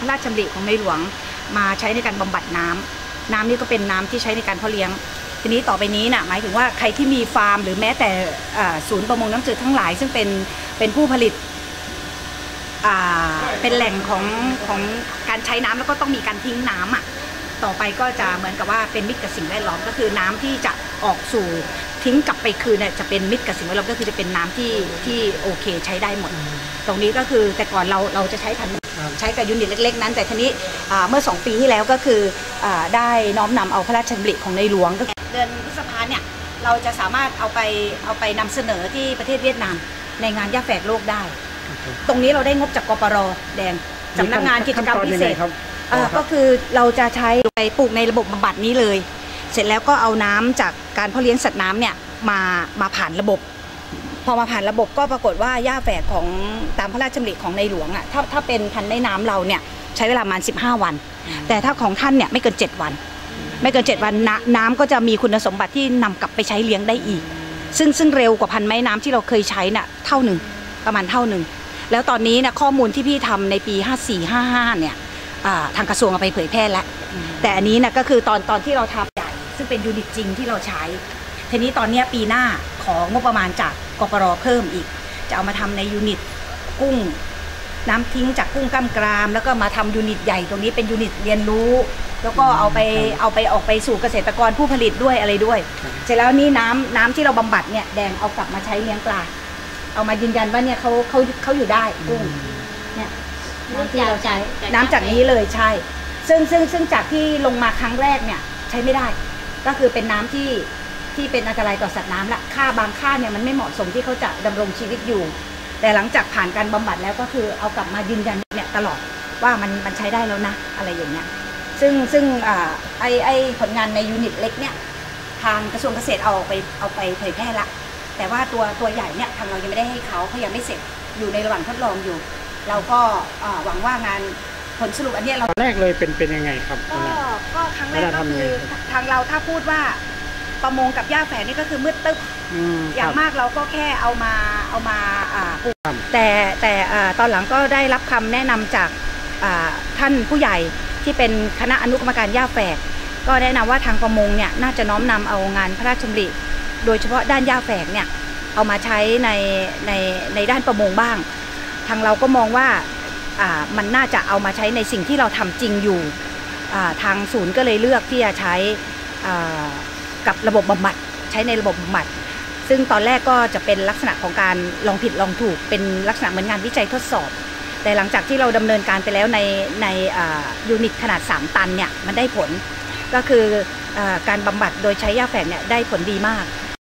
พระราชดำริของในหลวงมาใช้ในการบำบัดน้ำน้ำนี่ก็เป็นน้ำที่ใช้ในการเพาะเลี้ยง ทีนี้ต่อไปนี้นะหมายถึงว่าใครที่มีฟาร์ม หรือแม้แต่ศูนย์ประมงน้ำจืดทั้งหลาย ซึ่งเป็นเป็นผู้ผลิตเป็นแหล่งของของการใช้น้ำแล้วก็ต้องมีการทิ้งน้ำอะต่อไปก็จะเหมือนกับว่าเป็นมิตรกับสิ่งแวดล้อมก็คือน้ำที่จะออกสู่ทิ้งกลับไปคืนเนี่ยจะเป็นมิตรกับสิ่งแวดล้อมก็คือจะเป็นน้ำที่ที่โอเคใช้ได้หมด ตรงนี้ก็คือแต่ก่อนเราเราจะใช้พัน ใช้กับยูนิตเล็ก ๆ นั้น แต่ทีนี้อ่าเมื่อ 2 ปีที่แล้วก็คืออาได้น้อมนำเอาพระราชดำริของในหลวงก็คือเดือนพฤษภาเนี่ยเราจะสามารถเอาไปเอาไปนำเสนอที่ประเทศเวียดนามในงานย่าแฝกโลกได้ ตรงนี้เราได้งบจากกปรแดงสำนักงานกิจกรรมพิเศษขั้นตอนยังไงครับเอ่อก็คือเราจะใช้ไปปลูกในระบบบำบัดนี้เลย เสร็จแล้วก็เอาน้ำจากการเพาะเลี้ยงสัตว์น้ำเนี่ยมามาผ่านระบบ พอมาผ่านระบบก็ปรากฏว่าหญ้าแฝกของตามพระราชดำริของในหลวงอะถ้าถ้าเป็นพันธุ์ในน้ำเราเนี่ยใช้เวลาประมาณ 15 วัน แต่ถ้าของท่านเนี่ยไม่เกิน 7 วัน ไม่เกิน 7 วันน้ำน้ำก็จะมีคุณสมบัติที่นำกลับไปใช้เลี้ยงได้อีก ซึ่งซึ่งเร็วกว่าพันธุ์ไม้น้ำที่เราเคยใช้น่ะเท่าหนึ่งประมาณเท่าหนึ่งแล้วตอนนี้นะข้อมูลที่พี่ทำในปี 5455 เนี่ยอ่าทางกระทรวงเอาไปเผยแพร่แล้วแต่อันนี้นะก็คือตอนตอนที่เราทำใหญ่ซึ่งเป็นยูนิตจริงที่เราใช้ ทีนี้ตอนเนี้ยปีหน้าของบประมาณจากกปรเพิ่มอีก จะเอามาทำในยูนิตกุ้ง น้ำทิ้งจากกุ้งกล้ามกราม แล้วก็มาทำยูนิตใหญ่ตรงนี้เป็นยูนิตเรียนรู้ แล้วก็เอาไปเอาไปออกไปสู่เกษตรกรผู้ผลิตด้วยอะไรด้วย เสร็จแล้วนี่น้ำน้ำที่เราบำบัดเนี่ยแดงเอากลับมาใช้เลี้ยงปลาเอามายืนยันว่าเนี่ยเขาเขาเขาอยู่ได้กุ้งเนี่ยน้ำที่เราใช้น้ำจากนี้เลยใช่ ซึ่งซึ่งซึ่งจากที่ลงมาครั้งแรกเนี่ยใช้ไม่ได้ ก็คือเป็นน้ำที่ ที่เป็นอันตรายต่อสัตว์น้ำละค่าบางค่าเนี่ยมันไม่เหมาะสมที่เขาจะดำรงชีวิตอยู่ แต่หลังจากผ่านการบำบัดแล้วก็คือเอากลับมายืนยันเนี่ยตลอดว่ามันมันใช้ได้แล้วนะอะไรอย่างเงี้ยซึ่งซึ่งอ่าไอไอผลงานในยูนิตเล็กเนี่ยทางกระทรวงเกษตรเอาไปเอาไปเผยแพร่ละ แต่ว่าตัวตัวใหญ่เนี่ยทางเรายังไม่ได้ให้เขาเขายังไม่เสร็จอยู่ในระหว่างทดลองอยู่ เราก็อ่าหวังว่างานผลสรุปอันเนี้ยเราตอนแรกเลยเป็นเป็นยังไงครับตอก็นแรกก็ครั้งแรกเวลาก็ทำยังคืไงอทางเราถ้าพูดว่า ประมงกับหญ้าแฝกนี่ก็คือมืดตึ๊บอืมอย่าคงรับมากเราก็แค่เอามาเอามาอ่าปลูกครับแต่แต่อ่าตอนหลังก็ได้รับคำแนะนำจากอ่าท่านผู้ใหญ่ที่เป็นคณะอนุกรรมการหญ้าแฝกก็แนะนำว่าทางประมงเนี่ยน่าจะน้อมนำเอางานพระราชดำริโดยเฉพาะด้านหญ้าแฝกเนี่ยเอามาใช้ในในในด้านประมงบ้าง ทางเราก็มองว่าอ่ามันน่าจะเอามาใช้ในสิ่งที่เราทำจริงอยู่อ่าทางศูนย์ก็เลยเลือกที่จะใช้อ่า กับระบบบำบัดใช้ในระบบบำบัด ซึ่งตอนแรกก็จะเป็นลักษณะของการลองผิดลองถูก เป็นลักษณะเหมือนงานวิจัยทดสอบ แต่หลังจากที่เราดำเนินการไปแล้วในในยูนิตขนาด 3 ตันเนี่ยมันได้ผล ก็คืออการบำบัดโดยใช้ยาแฝงเนี่ยได้ผลดีมาก